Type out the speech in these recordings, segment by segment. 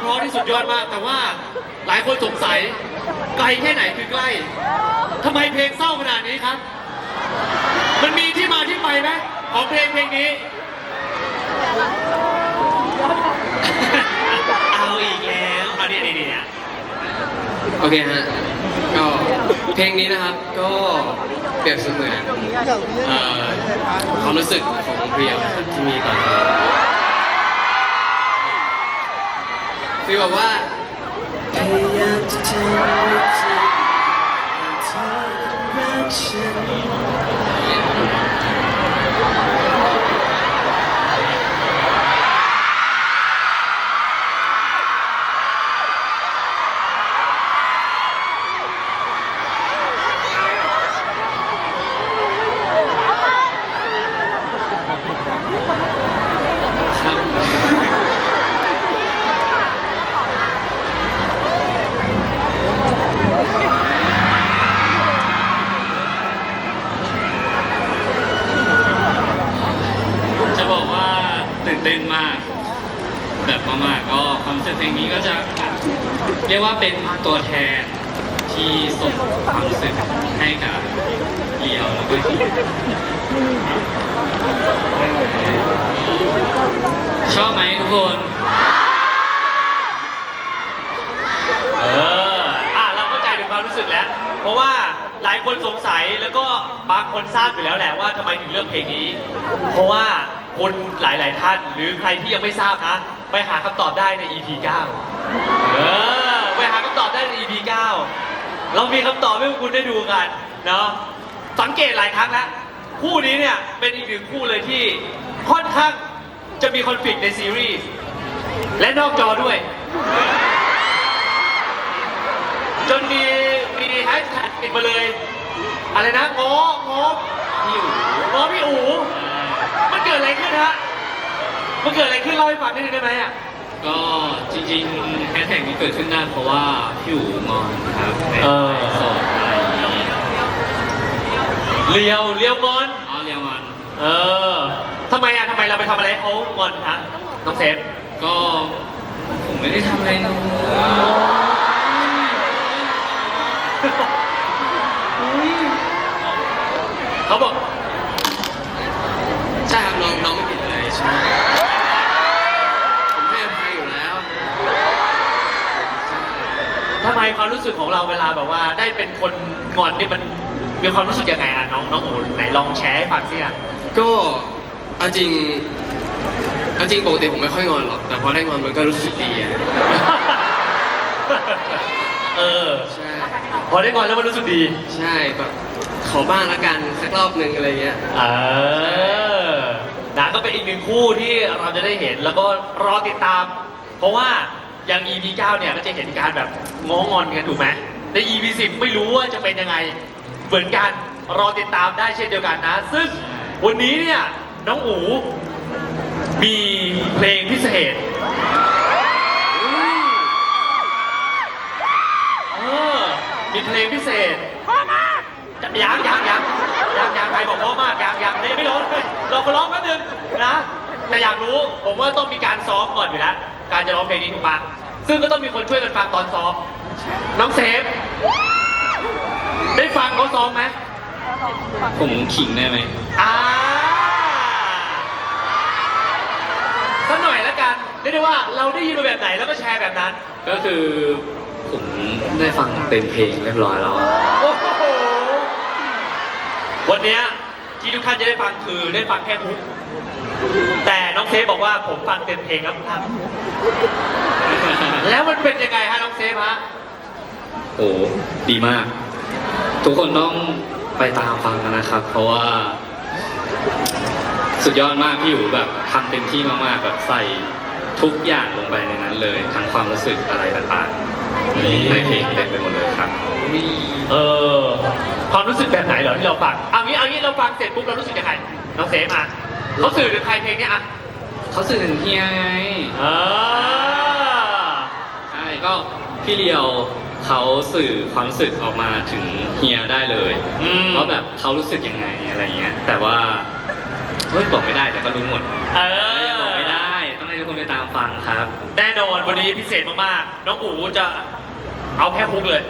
เพราะที่สุดยอดมาก แต่ว่าหลายคนสงสัยไกลแค่ไหนคือใกล้ทำไมเพลงเศร้าขนาดนี้ครับ มันมีที่มาที่ไปไหมของเพลงเพลงนี้ เอาอีกแล้วเอาเนี่ยเนี่ยเนี่ยโอเคฮะ ก็เพลงนี้นะครับ ก็เปรียบเสมือนเอ่อความรู้สึกของเรียวนะครับที่มีต่อ เธอคือแบบว่าพยายามจะทำให้เธอรักฉัน จะบอกว่าตื่นเต้นมาก แบมากๆก็ความรู้สึกเพลงนี้ก็จะเรียกว่าเป็นตัวแทนที่ส่งความรู้สึกให้กับเลียวแล้วก็ทีชอบไหมทุกคนเอออะเราเข้าใจถึงความรู้สึกแล้ว เพราะว่าหลายคนสงสัยแล้วก็บางคนทราบอยู่แล้วแหละว่าทำไมถึงเลือกเพลงนี้ เพราะว่าคนหลาย ๆ ท่านหรือใครที่ยังไม่ทราบนะ ไปหาคำตอบได้ใน EP 9เออไปหาคำตอบได้ใน EP 9เรามีคำตอบให้พวกคุณได้ดูกันเนาะสังเกตหลายครั้งแล้วคู่นี้เนี่ยเป็นอีกหนึ่งคู่เลยที่ค่อนข้างจะมีคอนฟ lict ในซีรีส์และนอกจอด้วย จนมีมีแฮชแท็กติดมาเลย อะไรนะง้อง้อพี่อู๋ง้อพี่อู๋มันเกิดอะไรขึ้นฮะ มันเกิดอะไรขึ้นเล่าให้ฟังนิดนึงได้ไหมอะก็จริงๆแฮชแท็กนี้เกิดขึ้นได้เพราะว่าพี่อู๋งอนครับในเออไลฟ์สดอะไรอย่างนี้เลียวเลียวงอนอ๋อเรียกมันเออทำไมอะทำไมเราไปทำอะไรให้เขางอนฮะน้องเซฟก็ผมไม่ได้ทำอะไรเลยเขาบอกใช่ครับน้องน้องไม่ผิดเลยใช่ไหมผมให้อภัยอยู่แล้ว ทำไมความรู้สึกของเราเวลาแบบว่าได้เป็นคนงอนนี่มันมีความรู้สึกยังไงอะน้องน้องโอ๋ไหนลองแชร์ให้ฟังสิอะก็เอาจริงเอาจริงปกติผมไม่ค่อยงอนหรอก แต่พอได้งอนมันก็รู้สึกดีอะเออใช่พอได้งอนแล้วมันรู้สึกดี ใช่แบบขอบ้างละกันสักรอบหนึ่งอะไรเงี้ยเออนะก็เป็นอีกหนึ่งคู่ที่เราจะได้เห็นแล้วก็รอติดตาม เพราะว่า อย่าง EP 9เนี่ยก็จะเห็นการแบบง้องอนกันถูกไหมใน EP 10ไม่รู้ว่าจะเป็นยังไง เหมือนกันรอติดตามได้เช่นเดียวกันนะ ซึ่งวันนี้เนี่ยน้องอูมีเพลงพิเศษเออมีเพลงพิเศษยังยังยังยังยังใครบอกพรามากยังยังนี่ไม่ร้องเลยเราก็ร้องแป๊บนึงนะ แต่อยากรู้ผมว่าต้องมีการซ้อมก่อนอยู่แล้ว การจะร้องเพลงนี้ถูกปะซึ่งก็ต้องมีคนช่วยกันฟังตอนซ้อม น้องเซฟ ได้ฟังเขาซ้อมไหมผมขิงได้ไหมอ่าสักหน่อยแล้วกันเรียกได้ว่าเราได้ยินมาแบบไหนแล้วก็แชร์แบบนั้น ก็คือผมได้ฟังเต็มเพลงเรียบร้อยแล้วอะโอ้โห วันเนี้ยที่ทุกท่านจะได้ฟังคือได้ฟังแค่ฮุกแต่น้องเซฟบอกว่าผมฟังเต็มเพลงแล้วครับ แล้วมันเป็นยังไงฮะน้องเซฟฮะโอ้ดีมาก ทุกคนต้องไปตามฟังกันนะครับ เพราะว่า สุดยอดมากพี่อยู่แบบทำเต็มที่มากๆแบบใส่ทุกอย่างลงไปในนั้นเลยทั้งความรู้สึกอะไรต่างๆในเพลงเต็มไปหมดเลยครับเออความรู้สึกแบบไหนเหรอที่เราฟังเอางี้เอางี้เราฟังเสร็จปุ๊บเรารู้สึกยังไงน้องเซฟมาเขาสื่อถึงใครเพลงเนี้ยอะ เขาสื่อถึงเฮียไงเออใช่ก็พี่เลียวเขาสื่อความรู้สึกออกมาถึงเฮียได้เลยอืมว่าแบบเขารู้สึกยังไงอะไรเงี้ย แต่ว่าเฮ้ยบอกไม่ได้แต่ก็รู้หมดเออบอกไม่ได้ต้องให้ทุกคนคนไปตามฟังครับ แน่นอนวันนี้พิเศษมากๆ น้องอูจะเอาแค่ฮุกเลย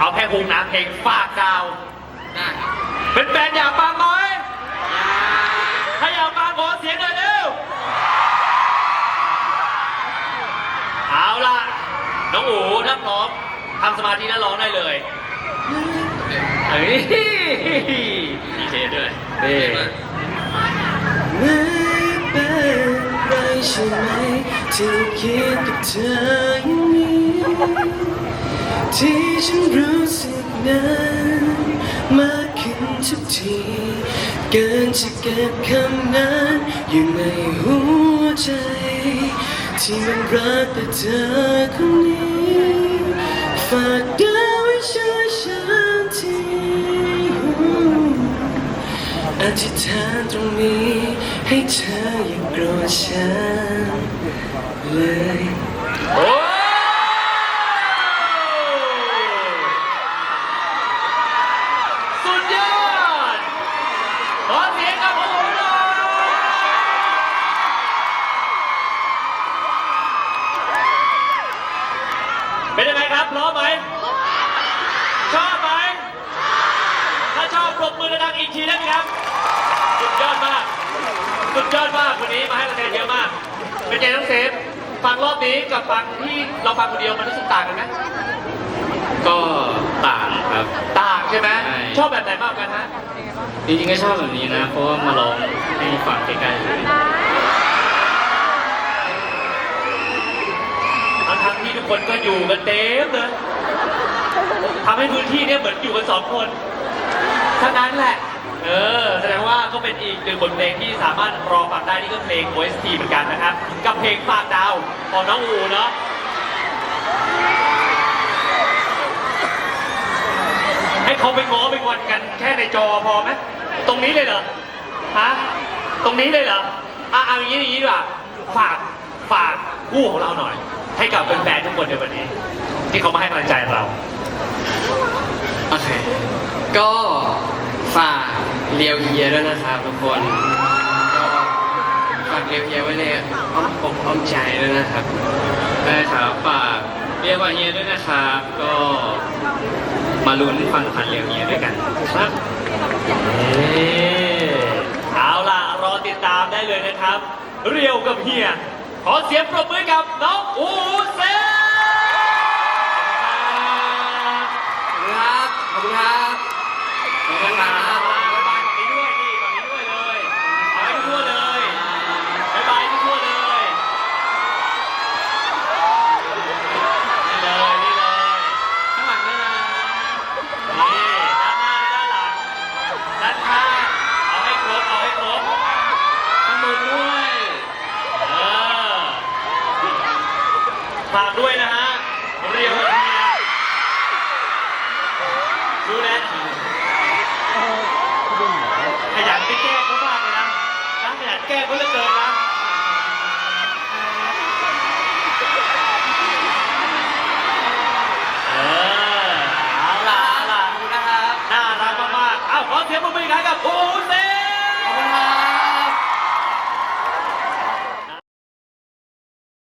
เอาแค่ฮุกนะเพลงฝากดาว ได้ครับเป็นแฟนอยาก ทำสมาธิแล้วร้องได้เลยเฮ้ยดีเทด้วยเฮ้ไม่เป็นไรใช่ไหมที่คิดกับเธออย่างนี้ที่ฉันรู้สึกนั้นมากขึ้นทุกทีเกินจะเก็บคำนั้นอยู่ในหัวใจ ที่มันรักแต่เธอคนนี้ ฝากดาวไว้ช่วยฉันทีอธิษฐานตรงนี้ให้เธออย่าโกรธฉันเลย พร้อมไหมชอบไหมถ้าชอบปรบมือดังๆอีกทีได้ไหมครับสุดยอดมากสุดยอดมากวันนี้มาให้คะแนนเยอะมาก เป็นไงน้องเซฟฟังรอบนี้กับฟังที่เราฟังคนเดียวมันรู้สึกต่างกันไหมก็ต่างครับ ต่างใช่ไหมใช่ ชอบแบบไหนมากกว่ากันฮะจริงๆก็ชอบแบบนี้นะ เพราะว่ามาลองให้ฟังใกล้ๆเลย ที่ทุกคนก็อยู่กันเต็มเลยทำให้พื้นที่เนี่ยเหมือนอยู่กันสองคนเท่านั้นแหละ เออ แสดงว่าก็เป็นอีกหนึ่งบทเพลงที่สามารถรอฟังได้นี่ก็เพลง OST เหมือนกันนะครับ กับเพลงฝากดาวของน้องอูเนาะให้เขาไปง้อไปงอนกันแค่ในจอพอไหมตรงนี้เลยเหรอฮะตรงนี้เลยเหรออะเอาอย่างนี้อย่างนี้ดีกว่าฝากฝากคู่ของเราหน่อย ให้กับแฟนๆทุกคนในวันนี้ ที่เขามาให้กำลังใจเรา โอเค ก็ฝากเลียวเฮียด้วยนะครับทุกคนก็ฝากเลียวเฮียไว้ในอ้อมอกอ้อมใจด้วยนะครับได้ครับฝากเรียกว่าเฮียด้วยนะครับ ก็มาลุ้นฟังพันเรียวเฮียด้วยกันครับเอาล่ะรอติดตามได้เลยนะครับ เรียวกับเฮีย ขอเสียงปรบมือกับน้องอู ฝากด้วยนะฮะ เรียวเนียรู้แล้วขยันไปแก้เขามากเลยนะทั้งขยันแก้เขาเหลือเกินนะ